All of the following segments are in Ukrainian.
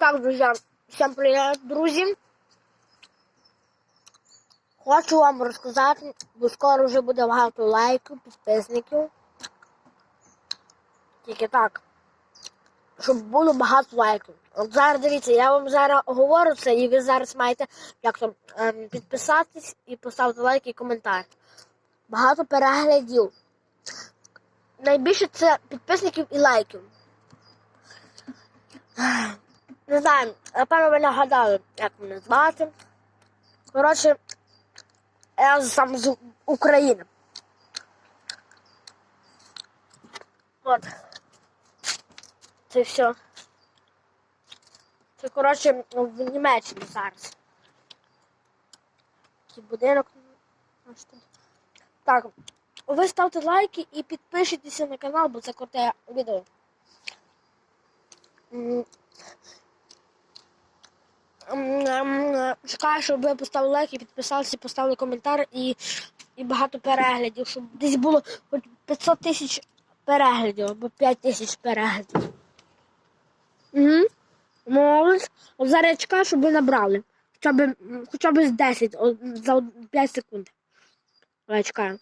Так, друзі, всім привіт, друзі. Хочу вам розказати, бо скоро вже буде багато лайків, підписників. Тільки так. Щоб було багато лайків. От зараз дивіться, я вам зараз говорю це, і ви зараз маєте як то, ем, підписатись і поставити лайк і коментар. Багато переглядів. Найбільше це підписників і лайків. Не знаю, напевно, ви нагадали, як мене звати. Коротше, я сам з України. От. Це все. Це, коротше, в Німеччині зараз. Такий будинок. Так, ви ставте лайки і підпишіться на канал, бо це круте відео. Чекаю, щоб ви поставили лайк і підписалися, поставили коментар і, і багато переглядів, щоб десь було хоч 500 тисяч переглядів або 5 тисяч переглядів. Угу. Молодець. От зараз я чекаю, щоб ви набрали. Хоча б, хоча б з 10 о, за 5 секунд. Я чекаю.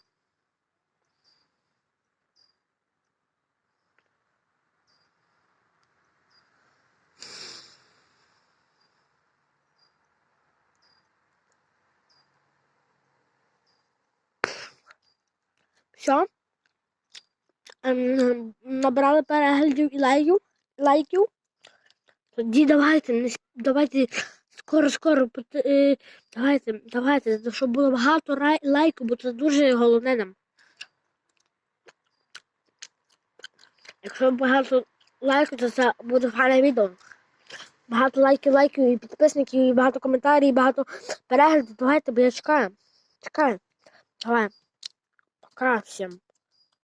Все. Ем, набрали переглядів і лайків. лайків. Тоді давайте, давайте скоро, скоро. е, Давайте, давайте, щоб було багато лайків, бо це дуже головне нам. Якщо багато лайків, то це буде файне відео. Багато лайків, лайків і підписників, і багато коментарів, і багато переглядів. Давайте, бо я чекаю. Чекаю. Давай. Всім.